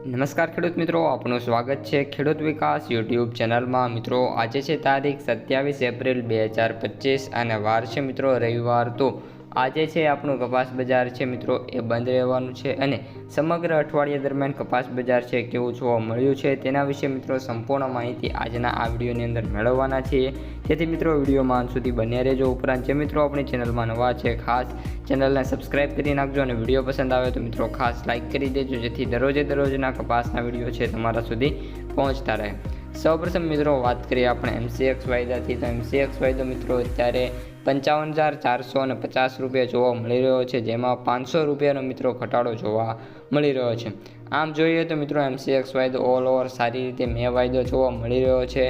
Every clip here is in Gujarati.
નમસ્કાર ખેડૂત મિત્રો, આપનું સ્વાગત છે ખેડૂત વિકાસ યુટ્યુબ ચેનલમાં. મિત્રો, આજે છે તારીખ સત્યાવીસ એપ્રિલ બે હજાર પચીસ અને વાર છે મિત્રો રવિવાર તો. આજે છે આપણું કપાસ બજાર છે મિત્રો, એ બંધ રહેવાનું છે અને સમગ્ર અઠવાડિયા દરમિયાન કપાસ બજાર છે કેવું જોવા મળ્યું છે તેના વિશે મિત્રો સંપૂર્ણ માહિતી આજના આ વિડીયોની અંદર મેળવવાના છીએ. જેથી મિત્રો વિડીયોમાં અંત સુધી બન્યા રહેજો. ઉપરાંત જે મિત્રો આપણી ચેનલમાં નવા છે, ખાસ ચેનલને સબસ્ક્રાઇબ કરી નાખજો અને વીડિયો પસંદ આવે તો મિત્રો ખાસ લાઇક કરી દેજો, જેથી દરરોજે દરરોજના કપાસના વીડિયો છે તમારા સુધી પહોંચતા રહે. સૌપ્રથમ મિત્રો વાત કરીએ આપણે એમસીએક્સ વાયદાથી. તો એમસીએક્સ વાયદો મિત્રો અત્યારે પંચાવન હજાર ચારસો અને પચાસ રૂપિયા જોવા મળી રહ્યો છે, જેમાં પાંચસો રૂપિયાનો મિત્રો ઘટાડો જોવા મળી રહ્યો છે. આમ જોઈએ તો મિત્રો એમસીએક્સ વાયદો ઓલ ઓવર સારી રીતે મે વાયદો જોવા મળી રહ્યો છે.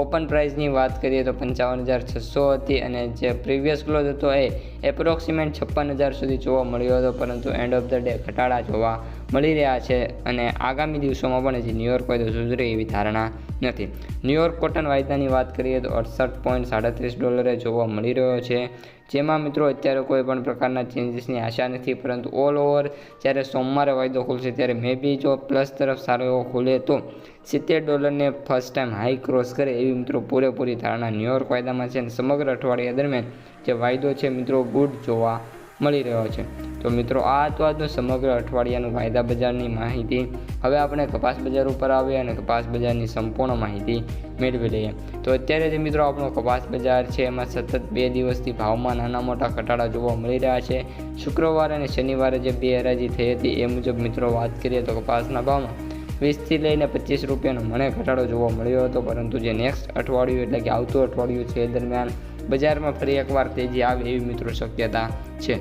ઓપન પ્રાઇસની વાત કરીએ તો પંચાવન હજાર છસો હતી અને જે પ્રીવિયસ ક્લોઝ હતો એ એપ્રોક્સિમેટ છપ્પન હજાર સુધી જોવા મળ્યો હતો, પરંતુ એન્ડ ઓફ ધ ડે ઘટાડા જોવા મળી રહ્યા છે અને આગામી દિવસોમાં પણ હજી ન્યુયોર્ક વાયદો સુધરે એવી ધારણા નથી. ન્યુયોર્ક કોટન વાયદાની વાત કરીએ તો અડસઠ પોઈન્ટ સાડત્રીસ ડોલરે જોવા મળી રહ્યો છે. જેમાં મિત્રો અત્યારે કોઈ પણ પ્રકારના ચેન્જીસની આશા નથી, પરંતુ ઓલ ઓવર જ્યારે સોમવારે વાયદો ખુલશે ત્યારે મે બી જો પ્લસ તરફ સારો એવો ખુલે તો સિત્તેર ડોલરને ફર્સ્ટ ટાઈમ હાઈ ક્રોસ કરે એવી મિત્રો પૂરેપૂરી ધારણા ન્યુયોર્ક વાયદામાં છે અને સમગ્ર અઠવાડિયા દરમિયાન જે વાયદો છે મિત્રો ગુડ જોવા મળી રહ્યો છે. તો મિત્રો, આ હતું આજનું સમગ્ર અઠવાડિયાનું વાયદા બજારની માહિતી. હવે આપણે કપાસ બજાર ઉપર આવીએ અને કપાસ બજારની સંપૂર્ણ માહિતી મેળવી લઈએ. તો અત્યારે જે મિત્રો આપણો કપાસ બજાર છે, એમાં સતત બે દિવસથી ભાવમાં નાના મોટા ઘટાડા જોવા મળી રહ્યા છે. શુક્રવાર અને શનિવારે જે બે હરાજી થઈ હતી, એ મુજબ મિત્રો વાત કરીએ તો કપાસના ભાવમાં વીસથી લઈને પચીસ રૂપિયાનો મને ઘટાડો જોવા મળ્યો હતો. પરંતુ જે નેક્સ્ટ અઠવાડિયું એટલે કે આવતું અઠવાડિયું છે એ દરમિયાન બજારમાં ફરી એકવાર તેજી આવે એવી મિત્રો શક્યતા છે.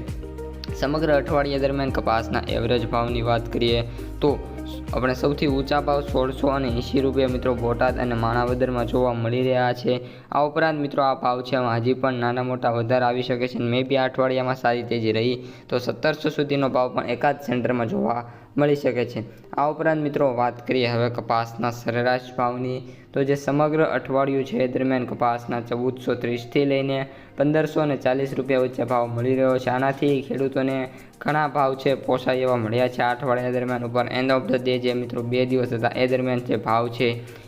સમગ્ર અઠવાડિયા દરમિયાન કપાસના એવરેજ ભાવની વાત કરીએ તો આપણે સૌથી ઊંચા ભાવ સોળસો અને એંશી રૂપિયા મિત્રો બોટાદ અને માણાવદરમાં જોવા મળી રહ્યા છે. આ ઉપરાંત મિત્રો આ ભાવ છે હજી પણ નાના મોટા વધારે આવી શકે છે મે બી આ અઠવાડિયામાં સારી તેજી રહી તો સત્તરસો સુધીનો ભાવ પણ એકાદ સેન્ટરમાં જોવા મળી શકે છે. આ ઉપરાંત મિત્રો વાત કરીએ હવે કપાસના સરેરાશ ભાવની, તો જે સમગ્ર અઠવાડિયું છે એ દરમિયાન કપાસના ચૌદસો ત્રીસથી લઈને પંદરસો અને ચાલીસ રૂપિયા વચ્ચે ભાવ મળી રહ્યો છે. આનાથી ખેડૂતોને ઘણા ભાવ છે પોસાય એવા મળ્યા છે. આ અઠવાડિયા દરમિયાન ઉપર એન્ડ ઓફ ધ ડે જે મિત્રો બે દિવસ હતા એ દરમિયાન જે ભાવ છે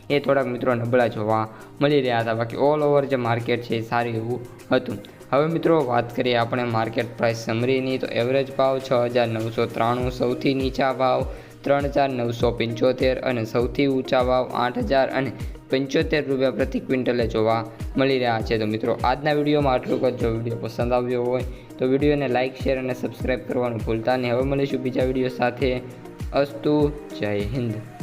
એ થોડાક મિત્રો નબળા જોવા મળી રહ્યા હતા. બાકી ઓલ ઓવર જે માર્કેટ છે એ સારું એવું હતું. હવે મિત્રો વાત કરીએ આપણે માર્કેટ પ્રાઇસ સમરીની તો એવરેજ ભાવ છ હજાર નવસો ત્રાણું, સૌથી નીચા ભાવ ત્રણ હજાર નવસો પંચોતેર અને સૌથી ઊંચા ભાવ આઠ હજાર અને પંચોતેર રૂપિયા પ્રતિ ક્વિન્ટલે જોવા મળી રહ્યા છે. તો મિત્રો, આજના વિડીયોમાં આટલું જ. જો વીડિયો પસંદ આવ્યો હોય તો વિડીયોને લાઇક શેર અને સબસ્ક્રાઈબ કરવાનું ભૂલતા નહીં. હવે મળીશું બીજા વીડિયો સાથે. અસ્તુ, જય હિન્દ.